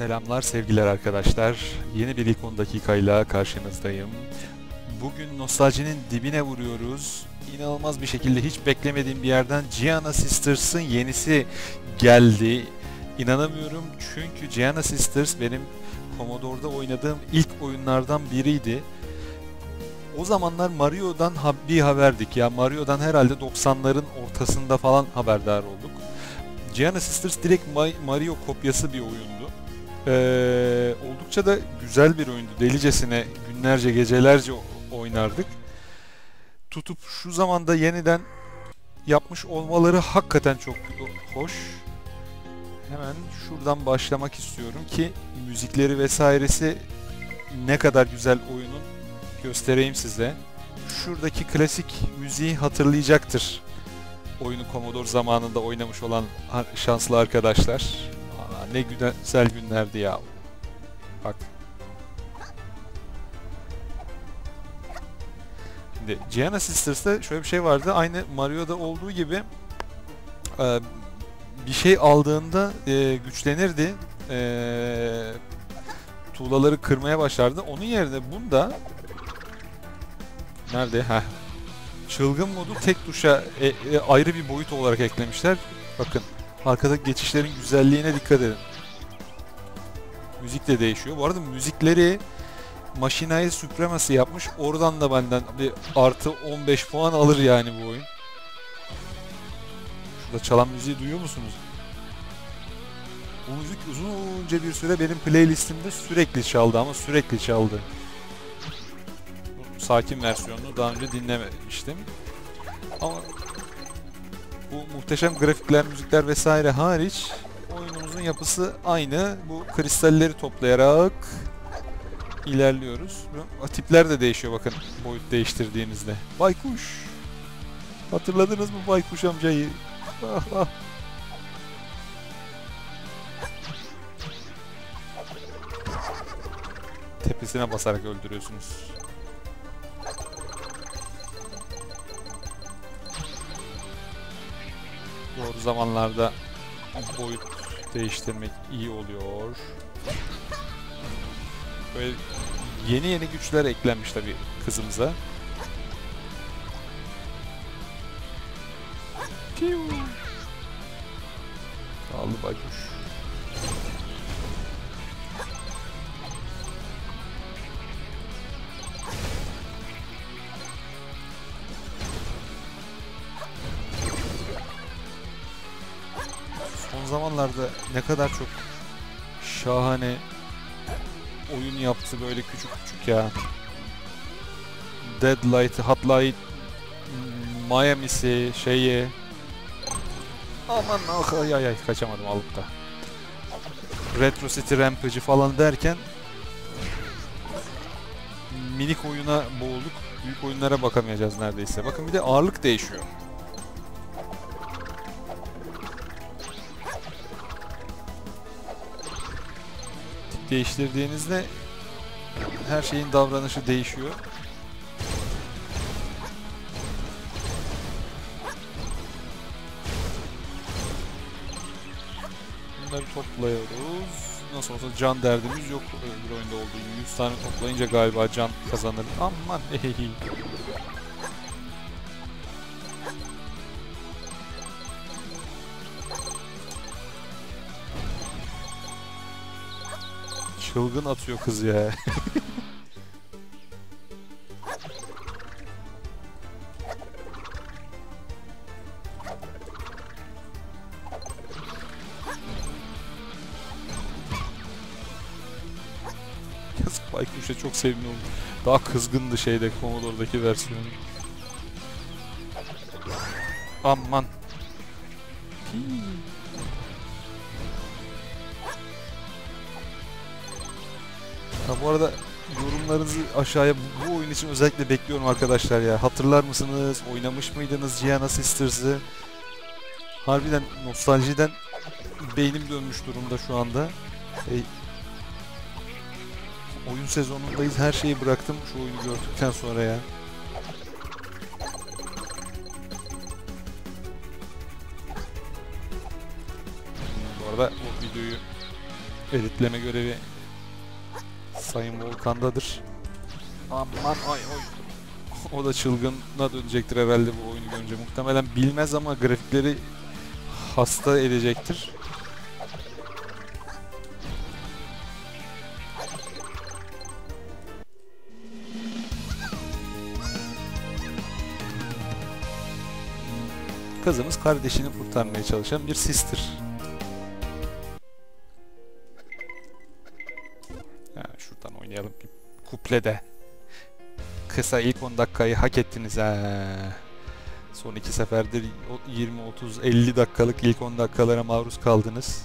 Selamlar, sevgiler arkadaşlar. Yeni bir ilk 10 dakikayla karşınızdayım. Bugün nostaljinin dibine vuruyoruz. İnanılmaz bir şekilde hiç beklemediğim bir yerden Gianna Sisters'ın yenisi geldi. İnanamıyorum çünkü Gianna Sisters benim Commodore'da oynadığım ilk oyunlardan biriydi. O zamanlar Mario'dan bir haberdik ya. Mario'dan herhalde 90'ların ortasında falan haberdar olduk. Gianna Sisters direkt Ma- Mario kopyası bir oyundu. Ee, oldukça da güzel bir oyundu. Delicesine günlerce gecelerce oynardık. Tutup şu zamanda yeniden yapmış olmaları hakikaten çok hoş. Hemen şuradan başlamak istiyorum ki müzikleri vesairesi ne kadar güzel oyunun göstereyim size. Şuradaki klasik müziği hatırlayacaktır oyunu Commodore zamanında oynamış olan şanslı arkadaşlar. Ne güzel günlerdi ya. Bak. Şimdi Gianna Sisters'ta şöyle bir şey vardı. Aynı Mario'da olduğu gibi e, bir şey aldığında e, güçlenirdi. E, tuğlaları kırmaya başlardı. Onun yerine bunda nerede? Heh, Çılgın modu tek tuşa e, e, ayrı bir boyut olarak eklemişler. Bakın arkadaki geçişlerin güzelliğine dikkat edin. Müzik de değişiyor. Bu arada müzikleri Machinai Supremacy yapmış. Oradan da benden bir artı 15 puan alır yani bu oyun. Şurada çalan müziği duyuyor musunuz? Bu müzik uzunca bir süre benim playlistimde sürekli çaldı ama sürekli çaldı sakin versiyonunu daha önce dinlememiştim. Ama bu muhteşem grafikler, müzikler vesaire hariç oyunumuzun yapısı aynı. Bu kristalleri toplayarak ilerliyoruz. Tipler de değişiyor bakın boyut değiştirdiğinizde. Baykuş. Hatırladınız mı Baykuş amcayı? Tepesine basarak öldürüyorsunuz. Doğru zamanlarda boyut değiştirmek iyi oluyor. Böyle yeni yeni güçler eklenmiş tabi kızımıza. Piu. Son zamanlarda ne kadar çok şahane oyun yaptı böyle küçük küçük ya. Deadlight, Hotlight, Miami'si, şeyi. Aman ah ay ay ay kaçamadım alıp da. Retro City Rampage'i falan derken minik oyuna boğulduk. Büyük oyunlara bakamayacağız neredeyse. Bakın bir de ağırlık değişiyor. Değiştirdiğinizde her şeyin davranışı değişiyor. Bunları topluyoruz. Nasıl olsa can derdimiz yok öbür oyunda olduğu gibi. 100 tane toplayınca galiba can kazanır. Aman ehehe. Çılgın atıyor kız ya. Yazık Baykuş'a çok sevimli oldu. Daha kızgındı şeyde Commodore'daki versiyonu. Aman. Arada yorumlarınızı aşağıya bu, oyun için özellikle bekliyorum arkadaşlar ya. Hatırlar mısınız? Oynamış mıydınız Gianna Sisters'ı? Harbiden nostaljiden beynim dönmüş durumda şu anda. E, oyun sezonundayız. Her şeyi bıraktım şu oyunu gördükten sonra ya. Bu arada bu videoyu editleme görevi Sayın Volkan'dadır. Aman ay oy. O da çılgına dönecektir herhalde bu oyunu görünce. Muhtemelen bilmez ama grafikleri hasta edecektir. Kızımız kardeşini kurtarmaya çalışan bir sister. Oynayalım kuplede. Kısa ilk 10 dakikayı hak ettiniz ha. Son iki seferdir o 20, 30, 50 dakikalık ilk 10 dakikalara maruz kaldınız.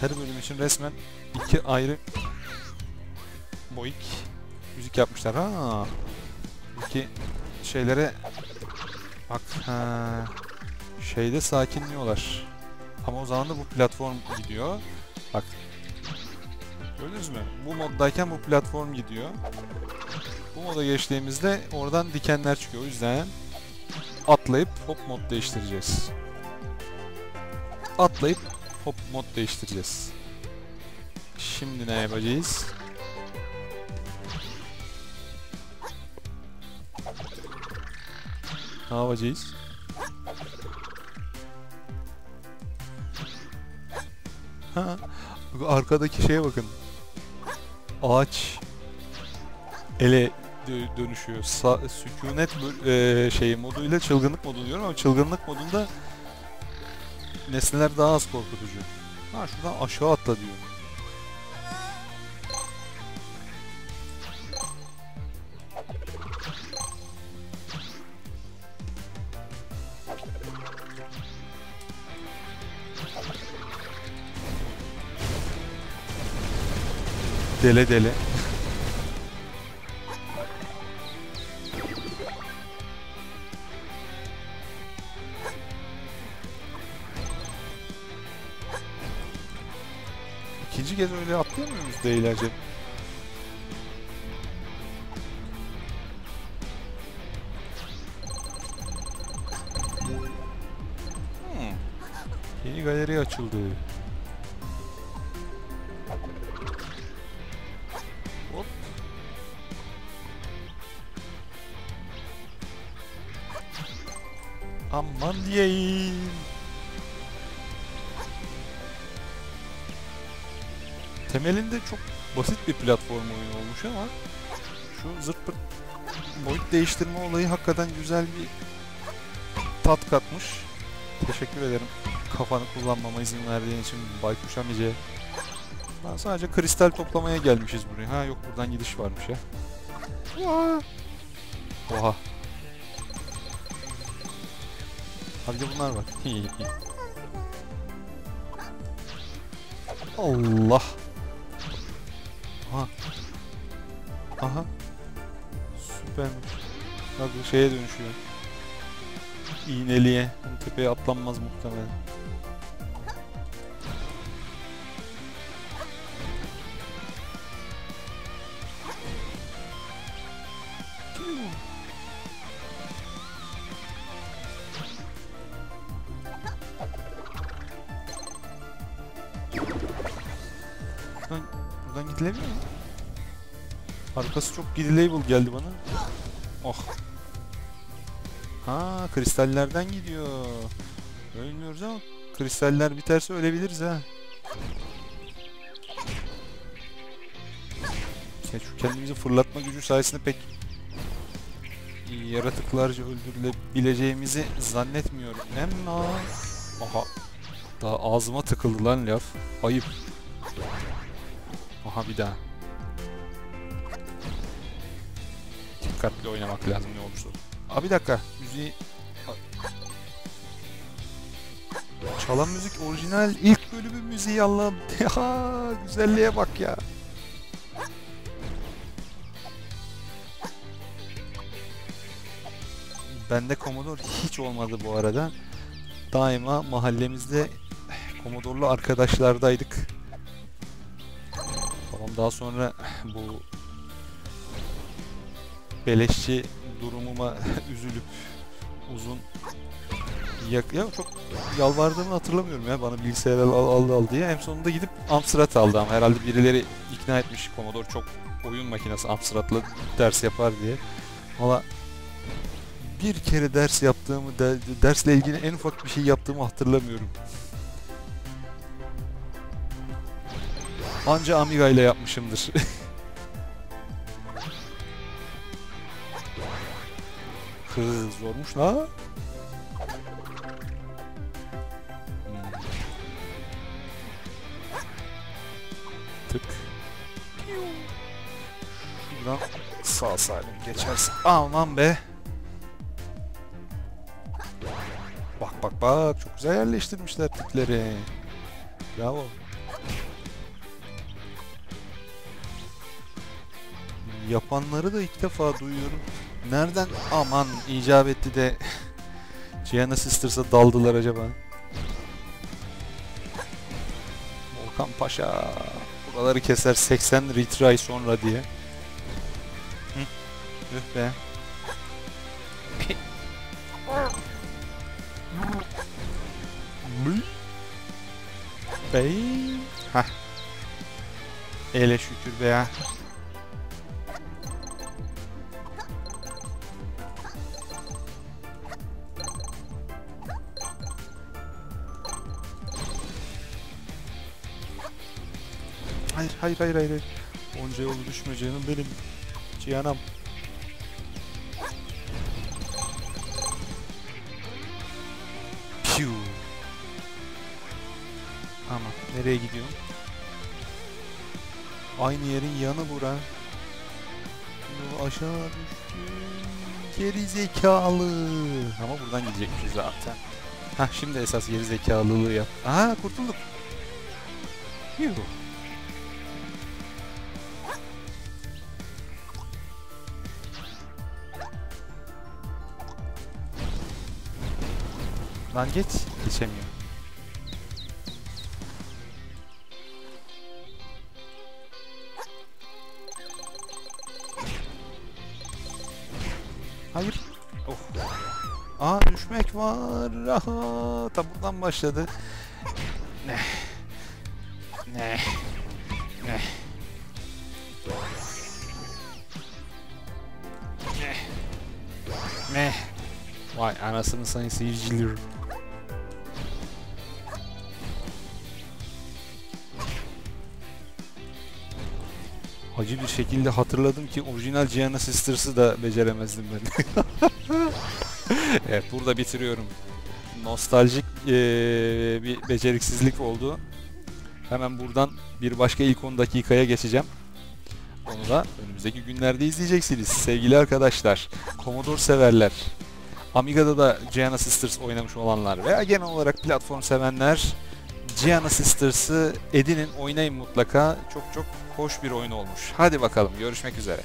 Her bölüm için resmen iki ayrı Boik müzik yapmışlar. Ha. Buradaki şeylere bak ha. Şeyde sakinliyorlar. Ama o zaman da bu platform gidiyor. Bak. Gördünüz mü? Bu moddayken bu platform gidiyor. Bu moda geçtiğimizde oradan dikenler çıkıyor. O yüzden atlayıp hop mod değiştireceğiz. Atlayıp hop mod değiştireceğiz. Şimdi ne yapacağız? Ne yapacağız? arkadaki şeye bakın. Ağaç ele dö- dönüşüyor. Sa- sükunet e, şeyi moduyla çılgınlık modu diyorum ama çılgınlık modunda nesneler daha az korkutucu. Ha şuradan aşağı atla diyor. Dele dele. İkinci kez öyle atlayamıyor muyuz değilerce? Hmm. Yeni galeri açıldı. Aman diyeyim. Temelinde çok basit bir platform oyunu olmuş ama şu zırt pırt boyut değiştirme olayı hakikaten güzel bir tat katmış. Teşekkür ederim kafanı kullanmama izin verdiğin için Baykuş Amice. Ben sadece kristal toplamaya gelmişiz buraya. Ha yok buradan gidiş varmış ya. Oha. Oha. De bunlar var. Allah. Aha. Aha. Süpermiş. Bak bu şeye dönüşüyor. İğneliye. Bunun tepeye atlanmaz muhtemelen. Buradan, buradan gidilemiyor mu? Arkası çok gidilable geldi bana. Oh. Ha, kristallerden gidiyor. Ölmüyoruz ama kristaller biterse ölebiliriz ha. Ya şu kendimizi fırlatma gücü sayesinde pek yaratıklarca öldürülebileceğimizi zannetmiyorum. Ama aha daha ağzıma tıkıldı lan laf. Ayıp. Aha bir daha. Dikkatli oynamak lazım ne olursa. Aa bir dakika. Müziği... Çalan müzik orijinal ilk bölümün müziği Allah'ım. Ya güzelliğe bak ya. Bende Commodore hiç olmadı bu arada. Daima mahallemizde Commodore'lu arkadaşlardaydık. Daha sonra bu beleşçi durumuma üzülüp uzun yak ya çok yalvardığımı hatırlamıyorum ya bana bilgisayar al al al diye. En sonunda gidip Amstrad aldı ama herhalde birileri ikna etmiş Commodore çok oyun makinesi Amstrad'la ders yapar diye. Valla bir kere ders yaptığımı, de, dersle ilgili en ufak bir şey yaptığımı hatırlamıyorum. Anca Amiga ile yapmışımdır. Hı, zormuş la. Hmm. Tık. Şuradan sağ salim geçersin. Aman be. Bak bak bak çok güzel yerleştirmişler tipleri. Bravo. Yapanları da ilk defa duyuyorum. Nereden aman icap etti de Gianna Sisters'a daldılar acaba? Volkan Paşa buraları keser 80 retry sonra diye. Hı. Üh be. Bey. Hah. Ele şükür be ya. Hayır, hayır, hayır, hayır. Onca yolu düşme canım benim. Cihanam. Piu. Ama nereye gidiyorum? Aynı yerin yanı bura. Aşağı düştüm. Geri zekalı. Ama buradan gidecekmişiz zaten. Hah şimdi esas geri zekalılığı yap. Aha kurtulduk. Piu. Lan geç. Geçemiyor. Hayır. Oh. Aa düşmek var. Aha, tam buradan başladı. Ne? Ne? Ne? Ne? Ne? Vay anasını sayın seyirciler. Acı bir şekilde hatırladım ki orijinal Gianna Sisters'ı da beceremezdim ben. evet burada bitiriyorum. Nostaljik eee, bir beceriksizlik oldu. Hemen buradan bir başka ilk 10 dakikaya geçeceğim. Onu da önümüzdeki günlerde izleyeceksiniz sevgili arkadaşlar. Commodore severler. Amiga'da da Gianna Sisters oynamış olanlar veya genel olarak platform sevenler Gianna Sisters'ı edinin oynayın mutlaka. Çok çok hoş bir oyun olmuş. Hadi bakalım görüşmek üzere.